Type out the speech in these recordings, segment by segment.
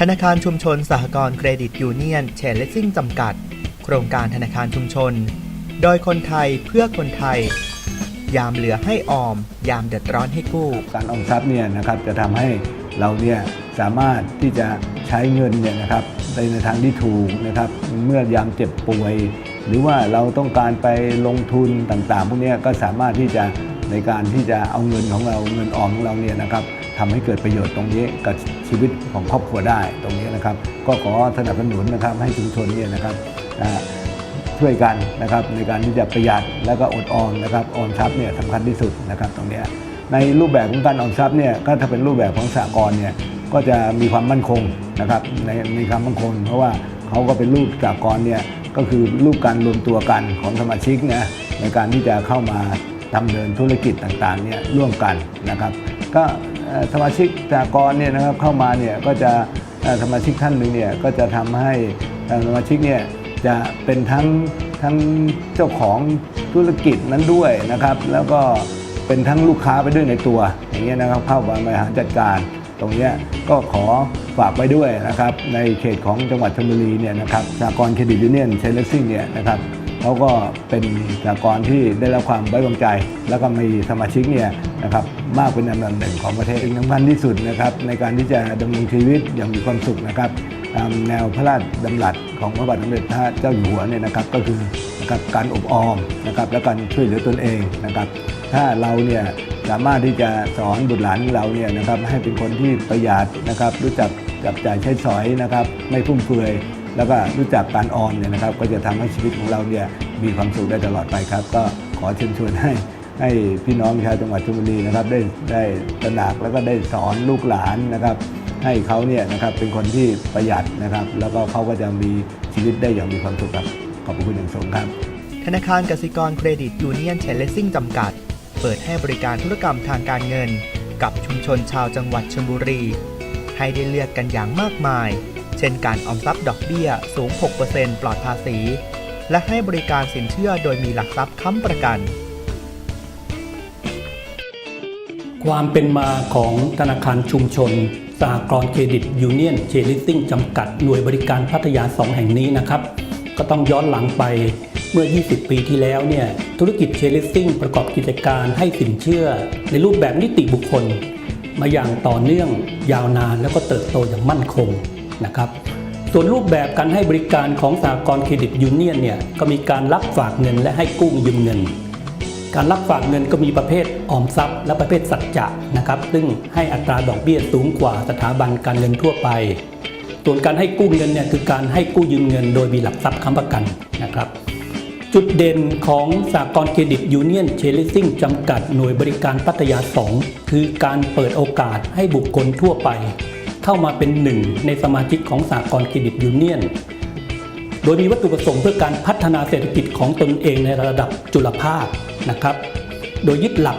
ธนาคารชุมชนสหกรณ์เครดิตยูเนียนเชนเลสซิ่งจำกัด โครงการธนาคารชุมชน โดยคนไทยเพื่อคนไทย ยามเหลือให้ออม ยามเดือดร้อนให้กู้ การออมทรัพย์เนี่ยนะครับจะทำให้เราเนี่ยสามารถที่จะใช้เงินเนี่ยนะครับในในทางที่ถูกนะครับเมื่อยามเจ็บป่วย หรือว่าเราต้องการไปลงทุนต่างๆ พวกนี้ก็สามารถที่จะในการที่จะเอาเงินของเราเงินออมของเราเนี่ยนะครับ ทำให้เกิดประโยชน์ตรงนี้กับชีวิตของครอบครัวได้ตรงนี้นะครับ ก็ขอสนับสนุนนะครับให้ชุมชนเนี่ยนะครับช่วยกันนะครับในการที่จะประหยัดแล้วก็อดออมนะครับออมทรัพย์เนี่ยสำคัญที่สุดนะครับตรงนี้ในรูปแบบของการออมทรัพย์เนี่ยก็ถ้าเป็นรูปแบบของสหกรณ์เนี่ยก็จะมีความมั่นคงนะครับในในความมั่นคง เพราะว่าเขาก็เป็นรูปสหกรณ์เนี่ยก็คือรูปการรวมตัวกันของสมาชิกนะในการที่จะเข้ามาดำเนินธุรกิจต่างๆเนี่ยร่วมกันนะครับ ก็ สมาชิกสหกรเนี่ยนะครับเข้ามาเนี่ยก็จะสมาชิกท่านหนึ่งเนี่ยก็จะทำให้สมาชิกเนี่ยจะเป็นทั้งทั้งเจ้าของธุรกิจนั้นด้วยนะครับ แล้วก็เป็นทั้งลูกค้าไปด้วยในตัว อย่างเงี้ยนะครับเข้ามาบริหารจัดการ ตรงเนี้ยก็ขอฝากไว้ด้วยนะครับในเขตของจังหวัดชลบุรีเนี่ยนะครับสหกรเครดิตยูเนียนเชลเลสซิ่งเนี่ยนะครับ เขาก็เป็นสากลที่ได้รับความไว้วางใจ แล้วก็มีสมาชิกเนี่ยนะครับมากเป็นอันดับหนึ่งของประเทศสิ่งสำคัญที่สุดนะครับในการที่จะดำเนินชีวิตอย่างมีความสุขนะครับตามแนวพระราชดำรัสของพระบาทสมเด็จพระเจ้าอยู่หัวเนี่ยนะครับก็คือนะครับการอบออมนะครับและการช่วยเหลือตนเองนะครับถ้าเราเนี่ยสามารถที่จะสอนบุตรหลานของเราเนี่ยนะครับให้เป็นคนที่ประหยัดนะครับรู้จักจับจ่ายใช้สอยนะครับไม่ฟุ่มเฟือย แล้วก็รู้จักการออมเนี่ยนะครับ ก็จะทำให้ชีวิตของเราเนี่ยมีความสุขได้ตลอดไปครับ ก็ขอเชิญชวนให้ให้พี่น้องชาวจังหวัดชลบุรีนะครับได้ได้ตระหนักแล้วก็ได้สอนลูกหลานนะครับ ให้เขาเนี่ยนะครับเป็นคนที่ประหยัดนะครับ แล้วก็เขาก็จะมีชีวิตได้อย่างมีความสุขครับขอบพระคุณอย่างสูงครับ ธนาคารกสิกรเครดิตยูเนียนเชนเลซิ่งจำกัด เปิดให้บริการธุรกรรมทางการเงิน กับชุมชนชาวจังหวัดชลบุรี ให้ได้เลือกกันอย่างมากมาย เช่นการออมทรัพย์ดอกเบี้ยสูง 6%ปลอดภาษี และให้บริการสินเชื่อโดยมีหลักทรัพย์ค้ำประกัน ความเป็นมาของธนาคารชุมชนสหกรณ์เครดิตยูเนียนเชลิสซิ่งจำกัดหน่วยบริการพัทยา 2 แห่งนี้นะครับ ก็ต้องย้อนหลังไปเมื่อ 20 ปีที่แล้วเนี่ยธุรกิจเชลิสซิ่งประกอบกิจการให้สินเชื่อ ในรูปแบบนิติบุคคล มาอย่างต่อเนื่องยาวนานแล้วก็เติบโตอย่างมั่นคง นะครับส่วนรูปแบบการให้บริการของสหกรณ์เครดิตยูเนียนเนี่ยก็มีการรับฝากเงินและให้กู้ยืมเงิน การรับฝากเงินก็มีประเภทออมทรัพย์ และประเภทสัจจะนะครับซึ่งให้อัตราดอกเบี้ยสูงกว่าสถาบันการเงินทั่วไป ส่วนการให้กู้เงินเนี่ยคือการให้กู้ยืมเงิน โดยมีหลักทรัพย์ค้ำประกันนะครับจุดเด่นของสากลเครดิตยูเนียนเชลิซิ่งจำกัดหน่วยบริการพัทยา 2 คือการเปิดโอกาสให้บุคคลทั่วไป เข้ามาเป็นหนึ่งในสมาชิกของสากลเครดิตยูเนียน โดยมีวัตถุประสงค์เพื่อการพัฒนาเศรษฐกิจของตนเองในระดับจุลภาคนะครับ โดยยึดหลัก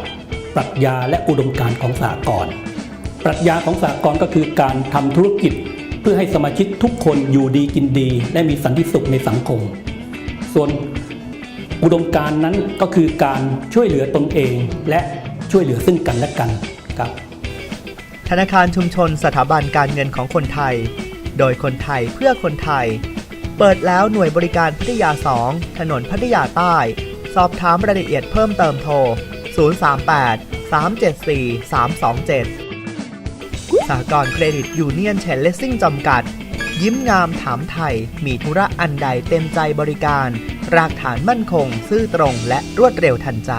ปรัชญาและอุดมการณ์ของสากลปรัชญาของสากลก็คือการทำธุรกิจเพื่อให้สมาชิกทุกคนอยู่ดีกินดี และมีสันติสุขในสังคม ส่วนอุดมการณ์นั้นก็คือการช่วยเหลือตนเองและช่วยเหลือซึ่งกันและกันครับ ธนาคารชุมชนสถาบันการเงินของคนไทย โดยคนไทยเพื่อคนไทย เปิดแล้วหน่วยบริการพัทยา 2 ถนนพัทยาใต้ สอบถามรายละเอียดเพิ่มเติมโทร 038 374 327สหกรเครดิตยูเนียนเชนเลสซิ่งจำกัด ยิ้มงามถามไทย มีธุระอันใดเต็มใจบริการ รากฐานมั่นคง ซื่อตรงและรวดเร็วทันใจ